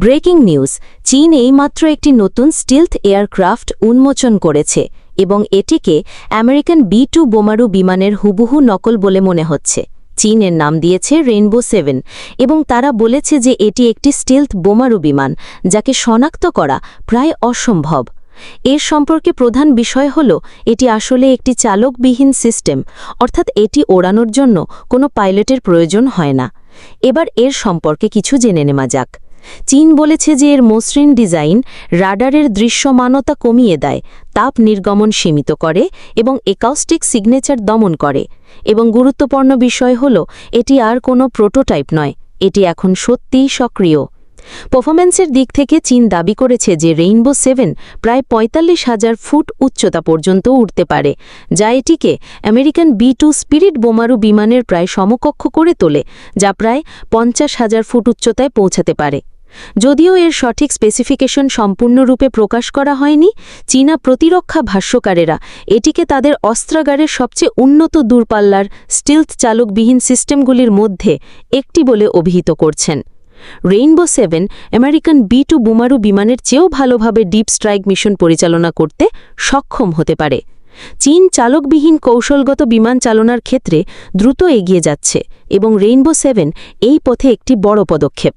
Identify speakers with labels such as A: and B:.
A: Breaking news, চীন এইমাত্র একটি নতুন স্টিলথ এয়ারক্রাফট উন্মোচন করেছে এবং এটিকে আমেরিকান বি টু বোমারু বিমানের হুবহু নকল বলে মনে হচ্ছে। চীনের নাম দিয়েছে রেইনবো সেভেন এবং তারা বলেছে যে এটি একটি স্টিলথ বোমারু বিমান, যাকে শনাক্ত করা প্রায় অসম্ভব। এর সম্পর্কে প্রধান বিষয় হল, এটি আসলে একটি চালকবিহীন সিস্টেম, অর্থাৎ এটি ওড়ানোর জন্য কোনো পাইলটের প্রয়োজন হয় না। এবার এর সম্পর্কে কিছু জেনে নেওয়া যাক। চীন বলেছে যে এর মসৃণ ডিজাইন রাডারের দৃশ্যমানতা কমিয়ে দেয়, তাপ নির্গমন সীমিত করে এবং একাউস্টিক সিগনেচার দমন করে। এবং গুরুত্বপূর্ণ বিষয় হল, এটি আর কোনো প্রোটোটাইপ নয়, এটি এখন সত্যিই সক্রিয়। পারফরম্যান্সের দিক থেকে চীন দাবি করেছে যে রেইনবো সেভেন প্রায় পঁয়তাল্লিশ হাজার ফুট উচ্চতা পর্যন্ত উঠতে পারে, যা এটিকে আমেরিকান বি টু স্পিরিট বোমারু বিমানের প্রায় সমকক্ষ করে তোলে, যা প্রায় পঞ্চাশ হাজার ফুট উচ্চতায় পৌঁছাতে পারে। যদিও এর সঠিক স্পেসিফিকেশন সম্পূর্ণরূপে প্রকাশ করা হয়নি, চীনা প্রতিরক্ষা ভাষ্যকারেরা এটিকে তাদের অস্ত্রাগারের সবচেয়ে উন্নত দূরপাল্লার স্টিলথ চালকবিহীন সিস্টেমগুলির মধ্যে একটি বলে অভিহিত করছেন। Rainbow seven American B two bomber বিমানের চেয়েও ভালোভাবে ডিপ স্ট্রাইক মিশন পরিচালনা করতে সক্ষম হতে পারে। চীন চালকবিহীন কৌশলগত বিমান চালনার ক্ষেত্রে দ্রুত এগিয়ে যাচ্ছে এবং রেইনবো সেভেন এই পথে একটি বড় পদক্ষেপ।